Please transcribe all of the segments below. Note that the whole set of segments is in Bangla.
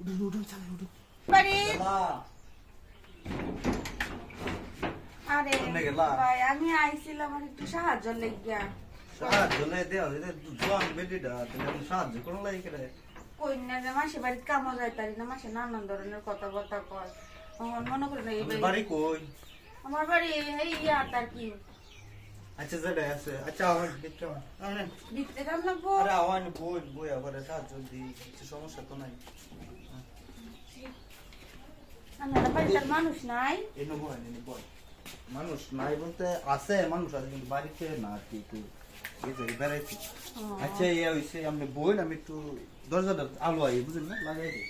উঠুন উঠুন চালাই উঠুন বাড়ি আরে ভাই আমি আইছিলাম আর একটু সাহায্য লেগিয়া সাহায্য লাই দেওয়া এটা জোয়ান বেডিটা তুমি এখন সাহায্য করো লাই করে কন্যা যে মাসে বাড়িতে কামো যায় না মাসে নানান ধরনের কথাবার্তা কয় আমার মনে করে না এই বাড়ি- বাড়ি কই আমার বাড়ি এই ইয়ার তার কি আচ্ছা যেটা আছে আচ্ছা আমার দেখতে হবে। আরে, ভিতরে লাগবো আরে আওয়ান বই বই আবার সাহায্য দিই কিছু সমস্যা তো নাই মানুষ নাই? মানুষ বলতে আছে মানুষ আছে কিন্তু বাড়িতে না আর কি একটু বেড়াইছি। আচ্ছা ইয়ে হইছে আপনি বই আমি একটু দরজাটা আলো আই বুঝলেন না? লাগাই দিই।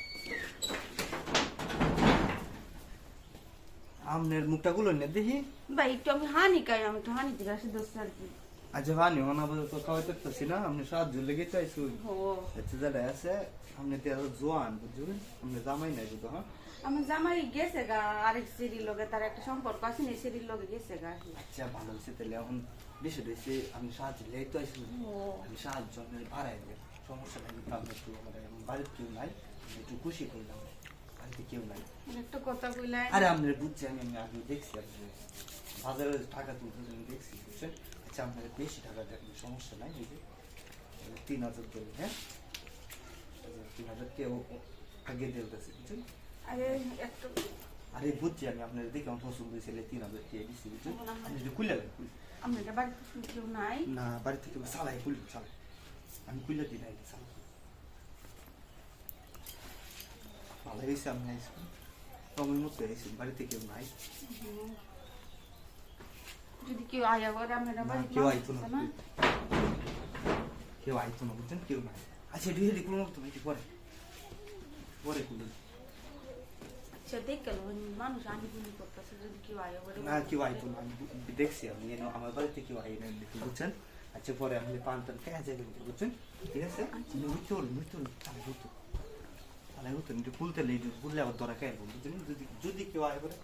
আমনের মুখটা গুলো নে দেখি। ভাই একটু আমি হানি খাই আমি একটু হানি দিকে আসি দোস্ত আর কি। আচ্ছা ভানি আবার তো খাওয়াই করতেছি না আপনি সাহায্য লেগে চাইছো আচ্ছা যেটা আছে আপনি তো আরও জোয়ান বুঝলেন? আপনি জামাই নাই বুঝো হ্যাঁ? আমার জামাই গেছে গা আরেক সিঁড়ির লগে তার একটা সম্পর্ক আছে না সিঁড়ির লগে গেছে গা। আচ্ছা ভালো হয়েছে তাহলে। এখন বেশি হয়েছে আমি সাহায্য লেগে তো আইসি ও। আমি সাহায্য আমি বাড়াই দেব সমস্যা নাই আমি একটু আমার বাড়িতে কেউ নাই একটু খুশি করলাম বাড়িতে কেউ নাই। একটা কথা কইলাই। আরে আপনি বুঝছি আমি আমি আগে দেখছি আপনি বাজারে টাকা তুলতে দেখছি বুঝছেন? আচ্ছা আপনার বেশি টাকা দেখবেন সমস্যা নাই এই যে যে তিন হাজার দেবেন হ্যাঁ? যে তিন হাজার কেউ আগে দেবতেছে বুঝছেন? আরে বুঝছি আমি আপনার দেখে আমার পছন্দ হয়েছিল তিন হাজার কে দিচ্ছি বুঝছেন? আপনি যদি খুলে নাই? না বাড়ি থেকে সালাই খুলি সালাই আমি খুলে দিই নাই সালাই ভালো হয়েছে আমি আইসি সময় মতো আইসি বাড়িতে কেউ নাই? যদি কেউ আয়া করে আমার না, বাড়িতে কেউ আইতো না না। কেউ আইতো না বুঝছেন কেউ নাই। আচ্ছা এটি হেঁটে কোনো মতো নাকি পরে। পরে খুলে। আচ্ছা দেখ গেল মানুষ আনি গুলি করতেছে যদি কেউ আয়া করে না কেউ আইতো না আমি দেখছি আমি আমার বাড়িতে কেউ আই না বুঝছেন? আচ্ছা পরে আমি পান টান খেয়ে যাবেন বুঝছেন? ঠিক আছে? আমি উঠতে হল তাহলে উঠতো তাহলে উঠতো একটু খুলতে লেগে খুললে আবার ধরা খাই বুঝছেন? যদি যদি কেউ আয় করে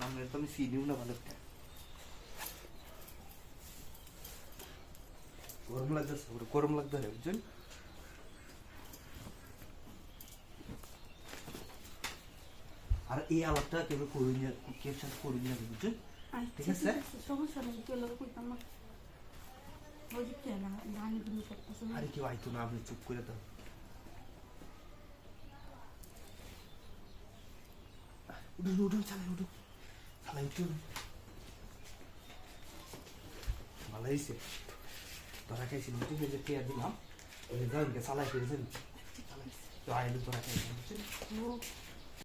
নামলে তো আমি না ভালো গরম লাগতেছে গরম লাগতেছে বুঝছেন? আর এই আলাপটা কেউ করে নিয়ে কেউ সাথে করে নিয়ে যাবে বুঝছেন? আচ্ছা, ঠিক আছে? সমস্যা নেই কেউ লোক কইতাম না। না না আরে কেউ আইতো না আপনি চুপ করে দাও উঠুন উঠুন চালাই উঠুন। চালাই উঠুন। ভালো হয়েছে ধরা খাইছি বুঝছেন এই যে পেয়ার দিলাম। ওই যে চালাই চালাই। তো আইলে ধরা খাইছেন